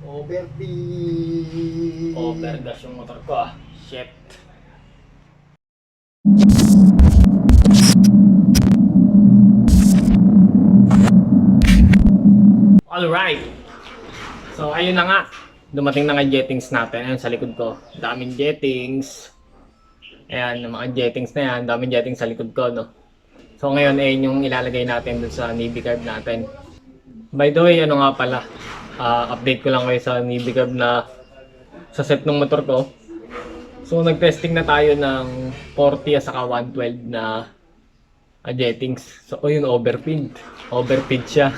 Overbeat. Overgas yung motor ko ah. Shit. Alright. So, ayun na nga. Dumating na nga jettings natin. Ayun sa likod ko. Daming jettings. Ayan, mga jettings na yan. Daming jettings sa likod ko, no? So, ngayon, ayun yung ilalagay natin dun sa Navy card natin. By the way, ano nga pala. Ah, update ko lang kayo sa card na sa set ng motor ko. So, nag-testing na tayo ng 40 at saka 112 na ah, jettings. So, oh, yun, overfeed. Overfeed siya.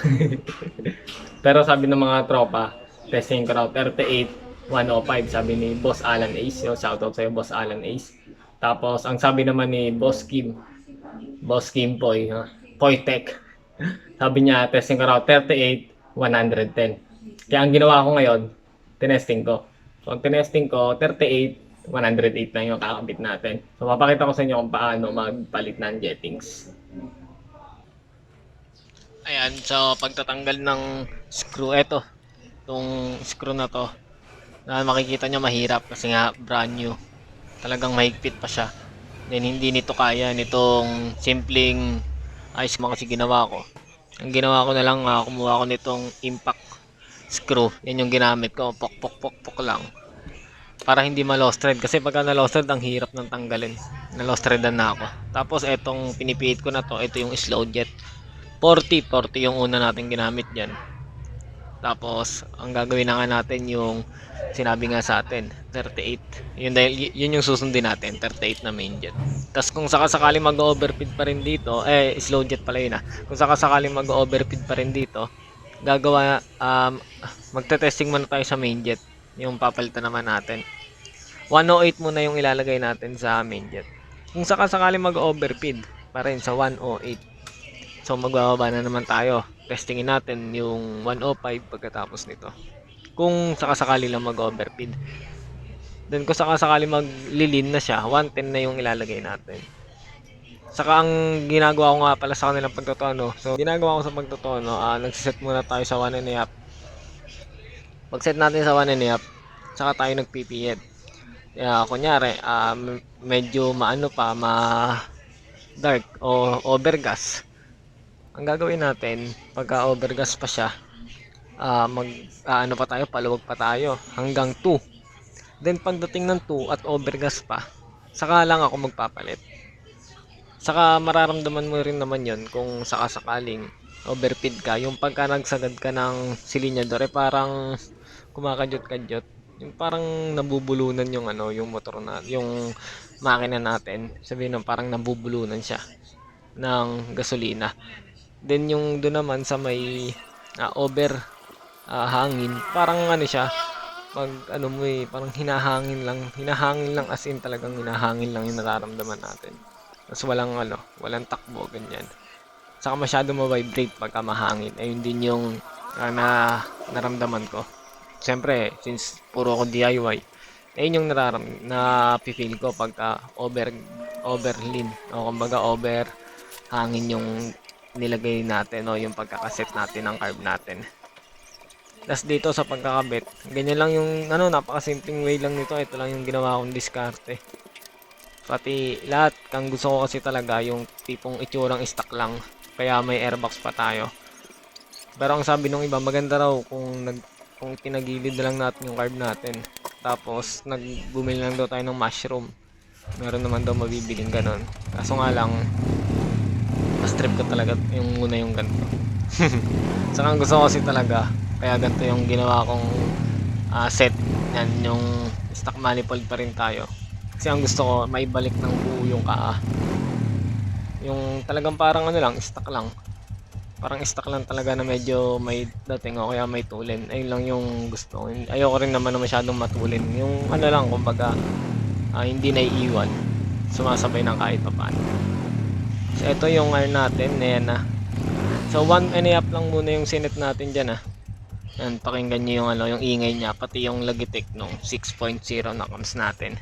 Pero sabi ng mga tropa, testing ko raw 38, 105, sabi ni Boss Alan Ace. Yo, shoutout sa'yo, Boss Alan Ace. Tapos, ang sabi naman ni Boss Kim, Boss Kim Poy, ha? Poy Tech. Sabi niya, testing ko raw 38, 110. Kaya ang ginawa ko ngayon, tinesting ko. So, ang tinesting ko, 38, 108 lang yung kakabit natin. So, papakita ko sa inyo kung paano magpalit ng jettings. Ayan, so pagtatanggal ng screw, eto, itong screw na to, na makikita nyo mahirap kasi nga brand new. Talagang mahigpit pa siya. Then hindi nito kaya nitong simpleng ayos mo kasi ginawa ko. Ang ginawa ko na lang, ah, kumuha ko nitong impact screw. Yan yung ginamit ko, pok pok pok pok lang. Para hindi ma-lost thread. Kasi pagka na-lost thread, ang hirap ng tanggalin. Na-lost threadan na ako. Tapos etong pinipiit ko na to, ito yung slow jet. 40, 40 yung una natin ginamit dyan. Tapos, ang gagawin na nga natin yung sinabi nga sa atin, 38. Yun, dahil, yun yung susundin natin, 38 na main jet. Tapos kung sakasakali mag-overfeed pa rin dito, eh, slow jet pala yun ah. Kung sakasakali mag-overfeed pa rin dito, gagawa, um, magte-testing muna tayo sa main jet. Yung papalitan naman natin. 108 muna yung ilalagay natin sa main jet. Kung sakasakali mag-overfeed pa rin sa 108, So magbababa na naman tayo. Testingin natin yung 105 pagkatapos nito. Kung sakasakali lang mag-overfeed. Then kung sakasakali maglilin na siya, 110 na yung ilalagay natin. Saka ang ginagawa ko nga pala sa kanilang pagtotono. So ginagawa ko sa pagtotono, ah nagsiset muna tayo sa 1 and a half. Pag set natin sa 1 and a half, saka tayo nagpipiyet. Kaya kunyari, m- medyo maano pa, ma dark o overgas ang gagawin natin, pagka overgas pa siya, ah mag, ano pa tayo, paluwag pa tayo, hanggang 2. Then pagdating ng 2 at overgas pa, saka lang ako magpapalit. Saka mararamdaman mo rin naman yon kung sakasakaling overfeed ka. Yung pagka nagsagad ka ng silinyador, eh parang kumakadyot-kadyot. Yung parang nabubulunan yung ano, yung motor na, yung makina natin. Sabihin ng parang nabubulunan siya ng gasolina. Then yung doon naman sa may ah, over ah, hangin, parang ano siya, pag ano mo eh, parang hinahangin lang, hinahangin lang as in talagang hinahangin lang yung nararamdaman natin. Tapos walang ano, walang takbo, ganyan. Saka masyado ma-vibrate pagka mahangin. Ayun din yung ah, na naramdaman ko. Siyempre, since puro ko DIY, ayun yung nararam na feel ko pagka over overlean o kumbaga over hangin yung nilagay natin o yung pagkakaset natin ng carb natin. Tapos dito sa pagkakabit, ganyan lang yung ano, napakasimpleng way lang nito. Ito lang yung ginawa kong diskarte. Pati lahat, kang gusto ko kasi talaga yung tipong itsurang stock lang. Kaya may airbox pa tayo. Pero ang sabi nung iba, maganda raw kung nag kung tinagilid na lang natin yung carb natin. Tapos nagbumili lang daw tayo ng mushroom. Meron naman daw mabibiling ganon. Kaso nga lang, mas trip ko talaga yung muna yung ganito. Saka ang gusto ko kasi talaga, kaya ganito yung ginawa kong ah, set. Yan, yung stock manifold pa rin tayo. Kasi ang gusto ko, maibalik ng buo yung kaa. Yung talagang parang ano lang, stock lang. Parang stock lang talaga na medyo may dating o kaya may tulin. Ayun lang yung gusto ko. Ayoko rin naman na masyadong matulin. Yung ano lang, kumbaga, ah, hindi naiiwan. Sumasabay ng kahit papaano. So, ito yung ano natin, ayan na. So, one and a half lang muna yung sinet natin dyan, ah. Yan, pakinggan nyo yung, ano, yung ingay niya, pati yung Logitech nung 6.0 na cams natin.